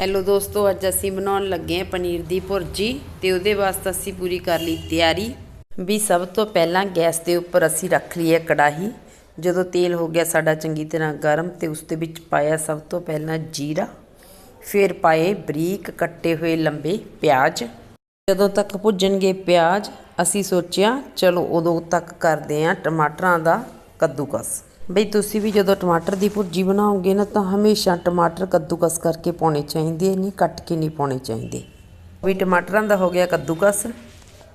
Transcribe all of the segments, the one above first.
Hello ਦੋਸਤੋ, ਅੱਜ ਅਸੀਂ ਬਣਾਉਣ ਲੱਗੇ ਹਾਂ ਪਨੀਰ ਦੀ ਭੁਰਜੀ ਤੇ ਉਹਦੇ ਵਾਸਤੇ ਅਸੀਂ ਪੂਰੀ ਕਰ ਲਈ ਤਿਆਰੀ। ਵੀ ਸਭ ਤੋਂ ਪਹਿਲਾਂ ਗੈਸ ਦੇ ਉੱਪਰ ਅਸੀਂ ਰੱਖ ਲਈ ਹੈ ਕੜਾਹੀ। ਜਦੋਂ ਤੇਲ ਹੋ ਗਿਆ ਸਾਡਾ ਚੰਗੀ ਤਰ੍ਹਾਂ ਗਰਮ ਤੇ ਉਸ ਦੇ ਵਿੱਚ ਪਾਇਆ ਸਭ ਤੋਂ ਪਹਿਲਾਂ ਜੀਰਾ। ਫਿਰ ਪਾਏ ਬਰੀਕ ਕੱਟੇ ਹੋਏ ਲੰਬੇ ਪਿਆਜ਼। ਜਦੋਂ ਤੱਕ ਭੁੱਜਣਗੇ ਪਿਆਜ਼, ਅਸੀਂ ਸੋਚਿਆ ਚਲੋ ਉਦੋਂ ਤੱਕ ਕਰਦੇ ਹਾਂ ਟਮਾਟਰਾਂ ਦਾ ਕੱਦੂਕਸ। ਬਈ ਤੁਸੀਂ ਵੀ ਜਦੋਂ ਟਮਾਟਰ ਦੀ ਭੁਰਜੀ ਬਣਾਓਗੇ ਨਾ ਤਾਂ ਹਮੇਸ਼ਾ ਟਮਾਟਰ ਕੱਦੂਕਸ ਕਰਕੇ ਪਾਉਣੇ ਚਾਹੀਦੇ ਨਹੀਂ ਕੱਟ ਕੇ ਨਹੀਂ ਪਾਉਣੇ ਚਾਹੀਦੇ। ਵੀ ਟਮਾਟਰਾਂ ਦਾ ਹੋ ਗਿਆ ਕੱਦੂਕਸ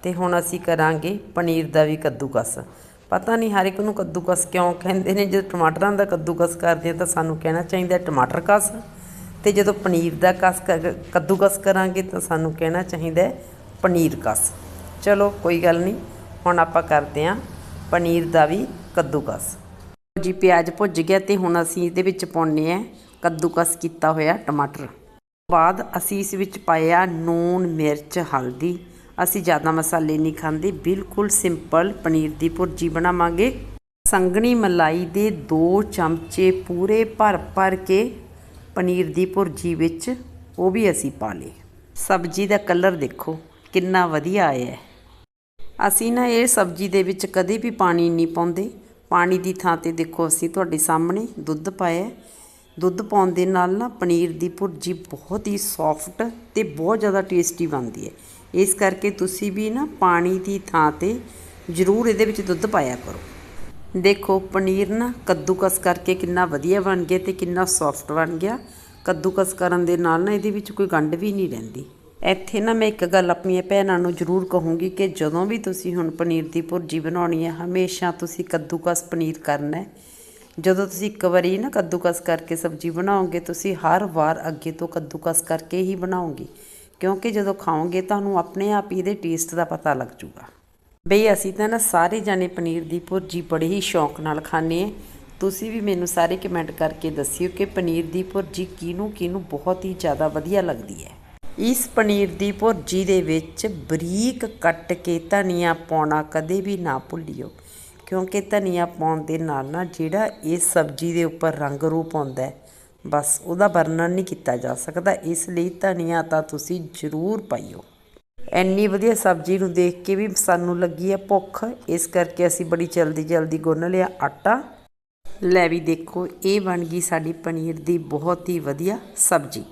ਤੇ ਹੁਣ ਅਸੀਂ ਕਰਾਂਗੇ ਪਨੀਰ ਦਾ ਵੀ ਕੱਦੂਕਸ। ਪਤਾ ਨਹੀਂ ਹਰ ਇੱਕ ਨੂੰ ਕੱਦੂਕਸ ਕਿਉਂ ਕਹਿੰਦੇ ਨੇ ਜਦੋਂ ਟਮਾਟਰਾਂ ਦਾ ਕੱਦੂਕਸ ਕਰਦੇ ਆ ਤਾਂ ਸਾਨੂੰ ਕਹਿਣਾ ਚਾਹੀਦਾ ਟਮਾਟਰ ਕਸ। ਤੇ ਜਦੋਂ ਪਨੀਰ ਦਾ ਕਸ ਕਰ- ਕੱਦੂਕਸ ਕਰਾਂਗੇ ਤਾਂ ਸਾਨੂੰ ਕਹਿਣਾ ਚਾਹੀਦਾ ਪਨੀਰ ਕਸ। ਚਲੋ ਕੋਈ ਗੱਲ ਨਹੀਂ, ਹੁਣ ਆਪਾਂ ਕਰਦੇ ਹਾਂ ਪਨੀਰ ਦਾ ਵੀ ਕੱਦੂਕਸ। ਜੀ ਪਿਆਜ਼ ਭੁੱਜ ਗਿਆ ਤੇ ਹੁਣ ਅਸੀਂ ਇਹਦੇ ਵਿੱਚ ਪਾਉਣੇ ਆ ਕੱਦੂਕਸ ਕੀਤਾ ਹੋਇਆ ਟਮਾਟਰ। ਬਾਅਦ ਅਸੀਂ ਇਸ ਵਿੱਚ ਪਾਇਆ ਨੂਨ, ਮਿਰਚ, ਹਲਦੀ। ਅਸੀਂ ਜ਼ਿਆਦਾ ਮਸਾਲੇ ਨਹੀਂ ਖਾਂਦੇ, ਬਿਲਕੁਲ ਸਿੰਪਲ ਪਨੀਰ ਦੀ ਭੁਰਜੀ ਬਣਾਵਾਂਗੇ। ਸੰਘਣੀ ਮਲਾਈ ਦੇ 2 ਚਮਚੇ ਪੂਰੇ ਭਰ ਭਰ ਕੇ ਪਨੀਰ ਦੀ ਭੁਰਜੀ ਵਿੱਚ ਉਹ ਵੀ ਅਸੀਂ ਪਾ ਲਏ। ਸਬਜ਼ੀ ਦਾ ਕਲਰ ਦੇਖੋ, ਕਿੰਨਾ ਵਧੀਆ ਆਇਆ ਅਸੀਂ ਨਾ ਇਹ ਸਬਜ਼ੀ ਦੇ ਵਿੱਚ ਕਦੇ ਵੀ ਪਾਣੀ ਨਹੀਂ ਪਾਉਂਦੇ। ਪਾਣੀ ਦੀ ਥਾਂ ਤੇ ਦੇਖੋ ਅਸੀਂ ਤੁਹਾਡੇ ਸਾਹਮਣੇ ਦੁੱਧ ਪਾਇਆ ਦੁੱਧ ਪਾਉਣ ਦੇ ਨਾਲ ਨਾ ਪਨੀਰ ਦੀ ਭੁਰਜੀ ਬਹੁਤ ਹੀ ਸੌਫਟ ਤੇ ਬਹੁਤ ਜ਼ਿਆਦਾ ਟੇਸਟੀ ਬਣਦੀ ਹੈ। ਇਸ ਕਰਕੇ ਤੁਸੀਂ ਵੀ ਨਾ ਪਾਣੀ ਦੀ ਥਾਂ ਤੇ ਜ਼ਰੂਰ ਇਹਦੇ ਵਿੱਚ ਦੁੱਧ ਪਾਇਆ ਕਰੋ। ਦੇਖੋ ਪਨੀਰ ਨਾ ਕੱਦੂਕਸ ਕਰਕੇ ਕਿੰਨਾ ਵਧੀਆ ਬਣ ਗਿਆ ਤੇ ਕਿੰਨਾ ਸੌਫਟ ਬਣ ਗਿਆ। ਕੱਦੂਕਸ ਕਰਨ ਦੇ ਨਾਲ ਨਾ ਇਹਦੇ ਵਿੱਚ ਕੋਈ ਗੰਢ ਵੀ ਨਹੀਂ ਰਹਿੰਦੀ। ਇੱਥੇ ਨਾ ਮੈਂ ਇੱਕ ਗੱਲ ਆਪਣੀਆਂ ਭੈਣਾਂ ਨੂੰ ਜ਼ਰੂਰ ਕਹੂੰਗੀ ਕਿ ਜਦੋਂ ਵੀ ਤੁਸੀਂ ਹੁਣ ਪਨੀਰ ਦੀ ਭੁਰਜੀ ਬਣਾਉਣੀ ਹੈ ਹਮੇਸ਼ਾ ਤੁਸੀਂ ਕੱਦੂਕਸ ਪਨੀਰ ਕਰਨਾ ਹੈ। ਜਦੋਂ ਤੁਸੀਂ ਇੱਕ ਵਾਰੀ ਨਾ ਕੱਦੂਕਸ ਕਰਕੇ ਸਬਜ਼ੀ ਬਣਾਓਗੇ, ਤੁਸੀਂ ਹਰ ਵਾਰ ਅੱਗੇ ਤੋਂ ਕੱਦੂਕਸ ਕਰਕੇ ਹੀ ਬਣਾਓਗੇ। ਕਿਉਂਕਿ ਜਦੋਂ ਖਾਓਗੇ, ਤੁਹਾਨੂੰ ਆਪਣੇ ਆਪ ਹੀ ਇਹਦੇ ਟੇਸਟ ਦਾ ਪਤਾ ਲੱਗ ਜੂਗਾ। ਬਈ ਅਸੀਂ ਤਾਂ ਨਾ ਸਾਰੇ ਜਾਣੇ ਪਨੀਰ ਦੀ ਭੁਰਜੀ ਬੜੇ ਹੀ ਸ਼ੌਂਕ ਨਾਲ ਖਾਂਦੇ ਆ ਤੁਸੀਂ ਵੀ ਮੈਨੂੰ ਸਾਰੇ ਕਮੈਂਟ ਕਰਕੇ ਦੱਸਿਓ ਕਿ ਪਨੀਰ ਦੀ ਭੁਰਜੀ ਕਿਹਨੂੰ ਕਿਹਨੂੰ ਬਹੁਤ ਹੀ ਜ਼ਿਆਦਾ ਵਧੀਆ ਲੱਗਦੀ ਹੈ। ਇਸ ਪਨੀਰ ਦੀ ਭੁਰਜੀ ਦੇ ਵਿੱਚ ਬਰੀਕ ਕੱਟ ਕੇ ਧਨੀਆ ਪਾਉਣਾ ਕਦੇ ਵੀ ਨਾ ਭੁੱਲਿਓ, ਕਿਉਂਕਿ ਧਨੀਆ ਪਾਉਣ ਦੇ ਨਾਲ ਨਾਲ ਜਿਹੜਾ ਇਸ ਸਬਜ਼ੀ ਦੇ ਉੱਪਰ ਰੰਗ ਰੂਪ ਆਉਂਦਾ ਹੈ, ਬਸ ਉਹਦਾ ਵਰਣਨ ਨਹੀਂ ਕੀਤਾ ਜਾ ਸਕਦਾ, ਇਸ ਲਈ ਧਨੀਆ ਤਾਂ ਤੁਸੀਂ ਜ਼ਰੂਰ ਪਾਈਓ। ਇੰਨੀ ਵਧੀਆ ਸਬਜ਼ੀ ਨੂੰ ਦੇਖ ਕੇ ਵੀ ਸਾਨੂੰ ਲੱਗੀ ਹੈ ਭੁੱਖ, ਇਸ ਕਰਕੇ ਅਸੀਂ ਬੜੀ ਜਲਦੀ ਜਲਦੀ ਗੁੰਨ ਲਿਆ ਆਟਾ। ਲੈ ਵੀ ਦੇਖੋ, ਇਹ ਬਣ ਗਈ ਸਾਡੀ ਪਨੀਰ ਦੀ ਬਹੁਤ ਹੀ ਵਧੀਆ ਸਬਜ਼ੀ।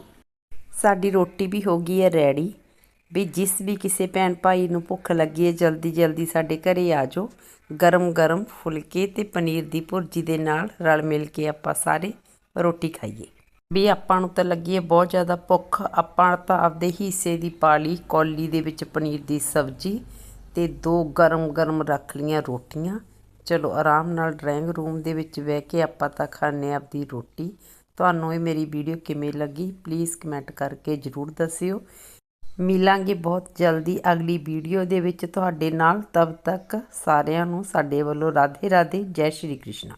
ਸਾਡੀ ਰੋਟੀ ਵੀ ਹੋ ਗਈ ਹੈ ਰੈਡੀ। ਵੀ ਜਿਸ ਵੀ ਕਿਸੇ ਭੈਣ ਭਾਈ ਨੂੰ ਭੁੱਖ ਲੱਗੀ ਹੈ, ਜਲਦੀ ਜਲਦੀ ਸਾਡੇ ਘਰੇ ਆ ਜਾਓ। ਗਰਮ ਗਰਮ ਫੁਲਕੇ ਤੇ ਪਨੀਰ ਦੀ ਭੁਰਜੀ ਦੇ ਨਾਲ ਰਲ ਮਿਲ ਕੇ ਆਪਾਂ ਸਾਰੇ ਰੋਟੀ ਖਾਈਏ। ਵੀ ਆਪਾਂ ਨੂੰ ਤਾਂ ਲੱਗੀ ਹੈ ਬਹੁਤ ਜ਼ਿਆਦਾ ਭੁੱਖ। ਆਪਾਂ ਤਾਂ ਆਪਦੇ ਹਿੱਸੇ ਦੀ ਪਾਲੀ, ਕੌਲੀ ਦੇ ਵਿੱਚ ਪਨੀਰ ਦੀ ਸਬਜ਼ੀ ਤੇ ਦੋ ਗਰਮ ਗਰਮ ਰੱਖ ਲੀਆਂ ਰੋਟੀਆਂ। ਚਲੋ ਆਰਾਮ ਨਾਲ ਡਰਾਇੰਗ ਰੂਮ ਦੇ ਵਿੱਚ ਬਹਿ ਕੇ ਆਪਾਂ ਤਾਂ ਖਾਣੇ ਆਪਦੀ ਰੋਟੀ। ਤੁਹਾਨੂੰ ਇਹ ਮੇਰੀ ਵੀਡੀਓ ਕਿਵੇਂ ਲੱਗੀ ਪਲੀਜ਼ ਕਮੈਂਟ ਕਰਕੇ ਜਰੂਰ ਦੱਸਿਓ। ਮਿਲਾਂਗੇ ਬਹੁਤ ਜਲਦੀ ਅਗਲੀ ਵੀਡੀਓ ਦੇ ਵਿੱਚ ਤੁਹਾਡੇ ਨਾਲ। ਤਬ ਤੱਕ ਸਾਰਿਆਂ ਨੂੰ ਸਾਡੇ ਵੱਲੋਂ ਰਾਧੇ ਰਾਧੇ ਜੈ ਸ਼੍ਰੀ ਕ੍ਰਿਸ਼ਨ।